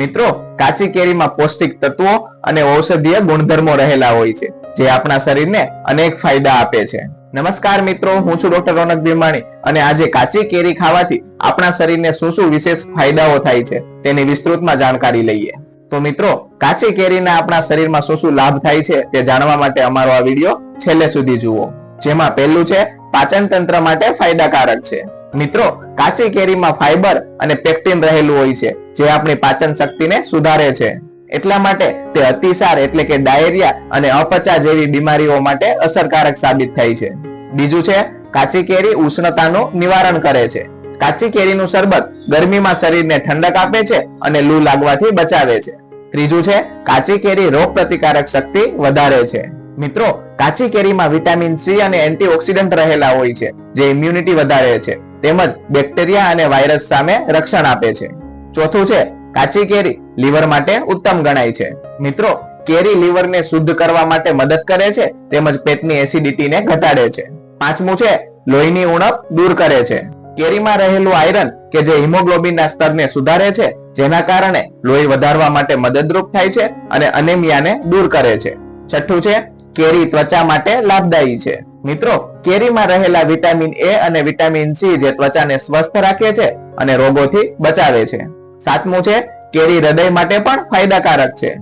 મિત્રો, કાચી કેરીમાં પૌષ્ટિક તત્વો અને ઔષધીય ગુણધર્મો રહેલા હોય છે, જે આપણા શરીરને અનેક ફાયદા આપે છે. નમસ્કાર મિત્રો, હું છું ડોક્ટર રોનક ભીમાણી અને આજે કાચી કેરી ખાવાથી આપણા શરીરને શું શું વિશેષ ફાયદાઓ થાય છે, તેની વિસ્તૃતમાં જાણકારી લઈએ. તો મિત્રો, કાચી કેરીના આપણા શરીરમાં શું શું લાભ થાય છે, તે જાણવા માટે અમારો આ વીડિયો છેલ્લે સુધી જુઓ, જેમાં પહેલું છે પાચન તંત્ર માટે ફાયદાકારક છે. મિત્રો, કાચી કેરીમાં ફાઈબર અને પેક્ટિન રહેલું હોય છે, જે આપણી પાચન શક્તિને સુધારે છે. એટલા માટે તે અતિસાર એટલે કે ડાયેરિયા અને અપચા જેવી બીમારીઓ માટે અસરકારક સાબિત થાય છે. બીજું છે, કાચી કેરી ઉષ્ણતાનું નિવારણ કરે છે. કાચી કેરીનું શરબત ગરમીમાં શરીરને ઠંડક આપે છે અને લૂ લાગવાથી બચાવે છે. ત્રીજું છે, કાચી કેરી રોગ પ્રતિકારક શક્તિ વધારે છે. મિત્રો, કાચી કેરીમાં વિટામિન સી અને એન્ટીઓક્સિડન્ટ રહેલા હોય છે, જે ઇમ્યુનિટી વધારે છે. તેમજ બેક્ટેરિયા અને વાયરસ સામે રક્ષણ આપે છે. ચોથું છે, કાચી કેરી લીવર માટે ઉત્તમ ગણાય છે. મિત્રો, કેરી લીવરને શુદ્ધ કરવા માટે મદદ કરે છે, તેમજ પેટની એસિડિટીને ઘટાડે છે. પાંચમું છે, લોહીની ઉણપ દૂર કરે છે. કેરીમાં રહેલું આયરન કે જે હિમોગ્લોબિનના સ્તરને સુધારે છે, જેના કારણે લોહી વધારવા માટે મદદરૂપ થાય છે અને અનેમિયાને દૂર કરે છે. છઠ્ઠું છે, કેરી ત્વચા માટે લાભદાયી છે. મિત્રો કેરીમાં રહેલા વિટામિન એ અને વિટામિન સી જે ત્વચાને સ્વસ્થ રાખે છે અને રોગોથી બચાવે છે. સાતમું છે, કેરી હૃદય માટે પણ ફાયદાકારક છે.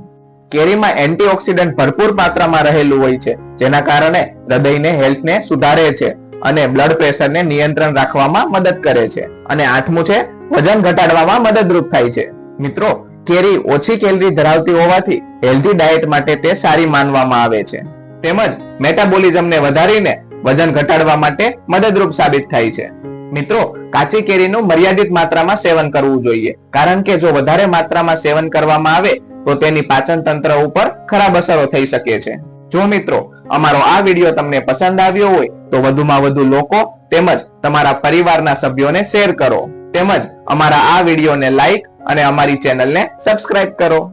કેરીમાં એન્ટીઓક્સિડન્ટ ભરપૂર માત્રામાં રહેલું હોય છે, જેના કારણે હૃદયને હેલ્થને સુધારે છે અને બ્લડ પ્રેશરને નિયંત્રણ રાખવામાં મદદ કરે છે. અને આઠમું છે, વજન ઘટાડવામાં મદદરૂપ થાય છે. મિત્રો, કેરી ઓછી કેલરી ધરાવતી હોવાથી હેલ્ધી ડાયટ માટે તે સારી માનવામાં આવે છે. તેમજ મેટાબોલિઝમને વધારીને વજન ઘટાડવા માટે મદદરૂપ સાબિત થાય છે. મિત્રો, કાચી કેરીનું મર્યાદિત માત્રામાં સેવન કરવું જોઈએ. કારણ કે જો વધારે માત્રામાં સેવન કરવામાં આવે, તો તેની પાચન તંત્ર ઉપર ખરાબ અસરો થઈ શકે છે. જો મિત્રો, અમારો આ વીડિયો તમને પસંદ આવ્યો હોય, તો વધુમાં વધુ લોકો તેમજ તમારા પરિવારના સભ્યોને શેર કરો. તેમજ અમારા આ વિડીયોને લાઈક અને અમારી ચેનલને સબસ્ક્રાઇબ કરો.